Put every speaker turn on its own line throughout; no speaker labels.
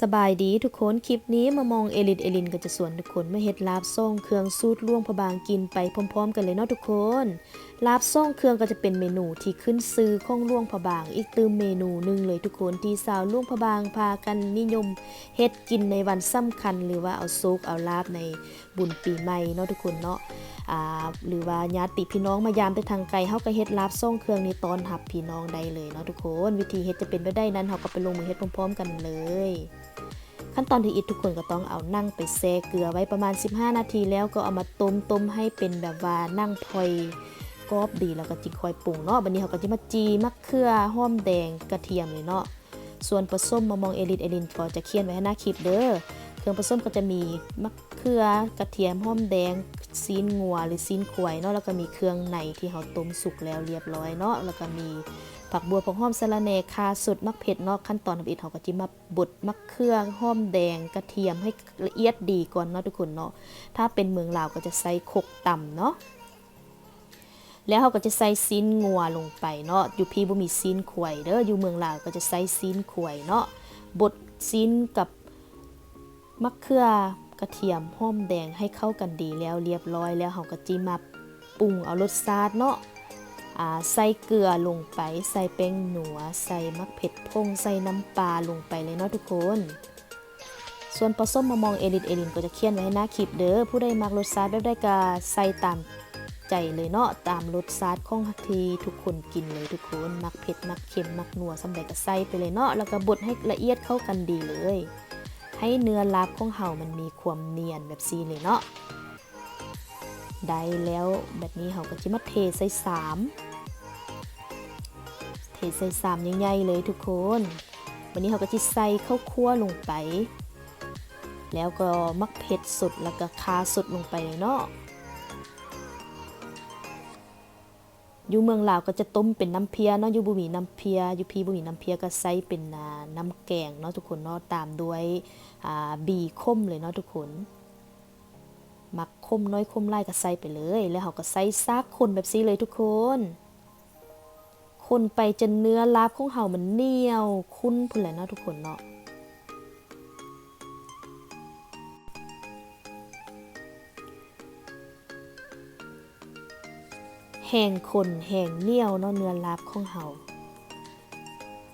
สบายดีทุกคนคลิปนี้มามองเอลินเอลินก็จะสวนทุกคนมาเฮ็ดลาบซ่งเครื่องสูตรล่วงพะบางกินไปพร้อมๆ กันเลยเนาะทุกคน ลาบซ่องเครื่องก็จะเป็นเมนูที่ขึ้นซื้อของล่วงพะบาง อีกตืมเมนูหนึ่งเลยทุกคนที่สาวล่วงพะบางพากันนิยมเฮ็ดกินในวันสำคัญ หรือว่าเอาโซกเอาลาบในบุญปีใหม่เนาะทุกคนเนาะหรือว่าญาติพี่น้องมายามไปทางไกลเฮาก็เฮ็ดลาบส่งเครื่องนี้ตอนรับพี่น้องได้เลยเนาะทุกคน วิธีเฮ็ดจะเป็นไปได้นั้นเฮาก็ไปลงมือเฮ็ดพร้อมๆ กันเลย ขั้นตอนที่อิดทุกคนก็ต้องเอานั่งไปแช่เกลือไว้ประมาณ 15 นาทีแล้วก็เอามาต้มต้มให้เป็นแบบว่านั่งพลอย กรอบดีแล้วก็จิค่อยปรุงเนาะบัดนี้เฮาก็จะมาจีมะเขือหอมแดงกระเทียมเลยเนาะส่วนผสมมามองเอลินเอลินก็จะเขียนไว้ให้หน้าคลิปเด้อเครื่องผสมก็จะมีมะเขือกระเทียมหอมแดงซีนงัวหรือซีนควายเนาะแล้วก็มีเครื่องในที่เราต้มสุกแล้วเรียบร้อยเนาะแล้วก็มีผักบัวผักหอมสะระแหน่คาสุดมักเผ็ดเนาะขั้นตอนทำอิดเราก็จะมาบดมะเขือหอมแดงกระเทียมให้ละเอียดดีก่อนเนาะทุกคนเนาะถ้าเป็นเมืองลาวก็จะใส่คกต่ำเนาะ แล้วเราก็จะใส่ซีนงัวลงไปเนาะ อยู่พี่บ่มีซีนควยเด้อ อยู่เมืองลาวก็จะใส่ซีนควยเนาะ บดซีนกับมะเขือกระเทียมหอมแดงให้เข้ากันดีแล้วเรียบร้อยแล้วเราก็จิมาปรุงเอารสชาติเนาะใส่เกลือลงไป ใส่แป้งหนัว ใส่มะเผ็ดพง ใส่น้ำปลาลงไปเลยเนาะทุกคน ส่วนผสมมะมองเอลินเอลินก็จะเขียนไว้ให้หน้าคลิปเด้อ ผู้ใดมักรสชาติแบบใดก็ใส่ตาม ใจเลยเนาะตามรสชาติของทีทุกคนกินเลยทุกคนมักเผ็ดมักเค็มมักนัวสำใดก็ใส่ไปเลยเนาะแล้วก็บดให้ละเอียดเข้ากันดีเลย ให้เนื้อลาบของเห่ามันมีความเนียนแบบซีเลยเนาะได้แล้วแบบนี้เห่าก็จะมาเทใส่สามเทใส่สามใหญ่ๆเลยทุกคนวันนี้เขาก็จะใส่ข้าวคั่วลงไป แล้วก็มักเผ็ดสดแล้วก็คาสดลงไปเลยเนาะ อยู่เมืองลาวก็จะต้มเป็นน้ำเพียเนาะอยู่บุมีน้ำเพียอยู่พีบุมีน้ำเพียก็ใส่เป็นน้ำแกงเนาะทุกคนเนาะตามด้วยบีข้มเลยเนาะทุกคนมักคมน้อยคมไล่ก็ใส่ไปเลย แล้วเขาก็ใส่ซากคนแบบนี้เลยทุกคน คนไปจนเนื้อลาบของเห่ามันเหนียว คุ้นพุ่นแหละเนาะทุกคนเนาะ แห้งคนแห้งเหนียวเนาะเนื้อลาบของเฮา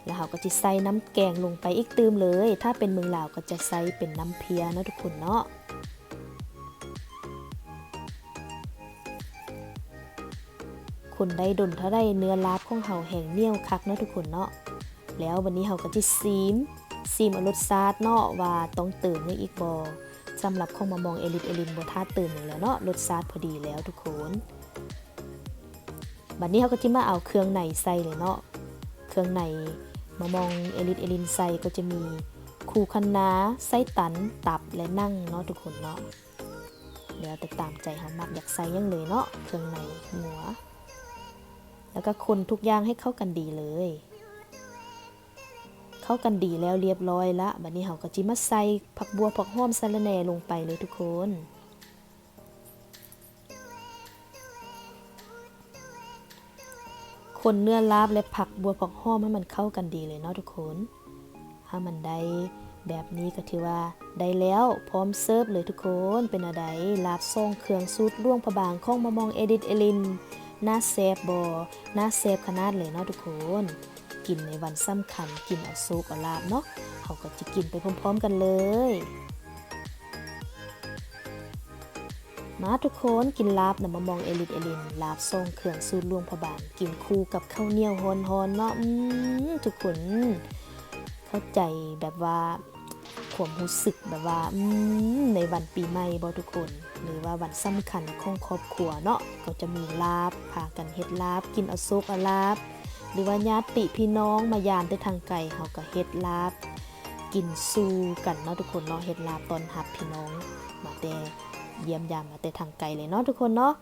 แล้วเราก็จะใส่น้ำแกงลงไปอีกตืมเลย ถ้าเป็นเมืองลาวก็จะใส่เป็นน้ำเพียเนาะทุกคนเนาะคนได้ดนเท่าได้เนื้อลาบของเฮาแห้งเหนียวคักเนาะทุกคนเนาะแล้ววันนี้เฮาก็จะซีมซีมเอารสชาติเนาะว่าต้องเติมในอีกบ่สำหรับของมามองเอลินเอลินบ่ท่าเติมอยู่แล้วเนาะรสชาติพอดีแล้วทุกคน บัดนี้เขาก็จะมาเอาเครื่องในใส่เลยเนาะ เครื่องในมามองเอลินเอลินใส่ก็จะมีคูคันนาไส้ตัน ตับและนั่งเนาะทุกคนเนาะ เดี๋ยวแต่ตามใจเขามักอยากใส่ยังเลยเนาะ เครื่องในหัว แล้วก็คนทุกอย่างให้เข้ากันดีเลย เข้ากันดีแล้วเรียบร้อยละ บัดนี้เขาก็จิมาใส่ผักบัวผักหอมสะระแหน่ลงไปเลยทุกคน คนเนื้อลาบและผักบัวผักหอมให้มันเข้ากันดีเลยเนาะทุกคนถ้ามันได้แบบนี้ก็ถือว่าได้แล้วพร้อมเสิร์ฟเลยทุกคนเป็นอะไรลาบซ่องเครื่องสูตร่วงพระบางข้องมามองเอดิตเอลินหน้าแซบบอหน้าแซบขนาดเลยเนาะทุกคน กินในวันสำคัญกินเอาซุกเอาลาบเนาะเขาก็จะกินไปพร้อมๆกันเลย มาทุกคนกินลาบนะมามองเอลินเอลินลาบทรงเครื่องสูตรล่วงพระบางกินคู่กับข้าวเหนียวฮอนๆเนาะอืมทุกคนเข้าใจแบบว่าความรู้สึกแบบว่าอืมในวันปีใหม่บ่ทุกคน หรือว่าวันสำคัญของครอบครัวเนาะก็จะมีลาบพากันเฮ็ดลาบ กินอาซุกอาลาบ หรือว่าญาติพี่น้องมายามได้ทางไกลเฮาก็เฮ็ดลาบ กินสู้กันเนาะทุกคนเนาะเฮ็ดลาบตอนรับพี่น้องมาแต่ เยี่ยมยามมาแต่ทางไกลเลยเนาะทุกคนเนาะ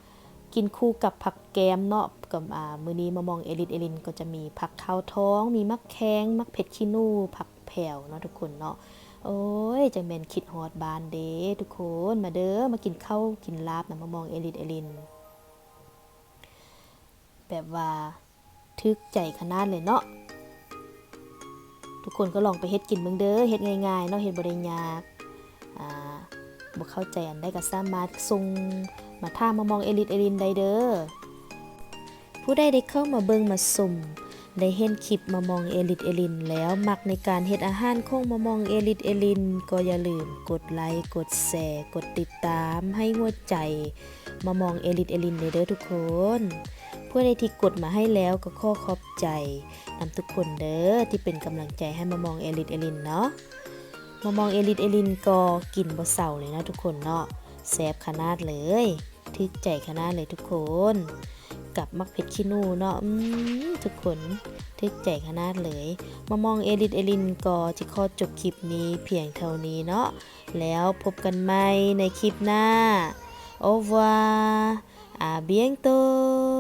กินคู่กับผักแกมเนาะกับอ่ามือนี้มามองเอลินเอลินก็จะมีผักข้าวท้อง มีมักแข้งมักเผ็ดขี้นูผักแผ่วเนาะทุกคนเนาะโอ้ยจังแมนคิดฮอดบานเด้ทุกคนมาเด้อมากินข้าวกินลาบนะมามองเอลินเอลิน แบบว่าทึกใจขนาดเลยเนาะทุกคนก็ลองไปเฮ็ดกินเบิ่งเด้อเฮ็ดง่ายๆเนาะเฮ็ดบ่ได้ยากอ่า บ่เข้าใจอันใดก็สามารถส่งมาถามามองเอลิทเอลินได้เด้อผู้ใดได้เข้ามาเบิ่งมาชมได้เห็นคลิปมามองเอลิทเอลิน แล้วมักในการเฮ็ดอาหารของมามองเอลิทเอลิน ก็อย่าลืมกดไลค์กดแชร์กดติดตามให้หัวใจมามองเอลิทเอลินเด้อทุกคนผู้ใดที่กดมาให้แล้วก็ข้อขอบใจนำทุกคนเด้อที่เป็นกำลังใจให้มามองเอลิทเอลินเนาะ มามองเอลิทเอลินก็กินบ่เศร้าเลยนะทุกคนเนาะแซบขนาดเลยทึกใจขนาดเลยทุกคนกับมักเผ็ดขี้นูเนาะทุกคนทึกใจขนาดเลย มามองเอลิทเอลินก็จะขอจบคลิปนี้เพียงเท่านี้เนาะแล้วพบกันใหม่ในคลิปหน้า Au revoir à bientôt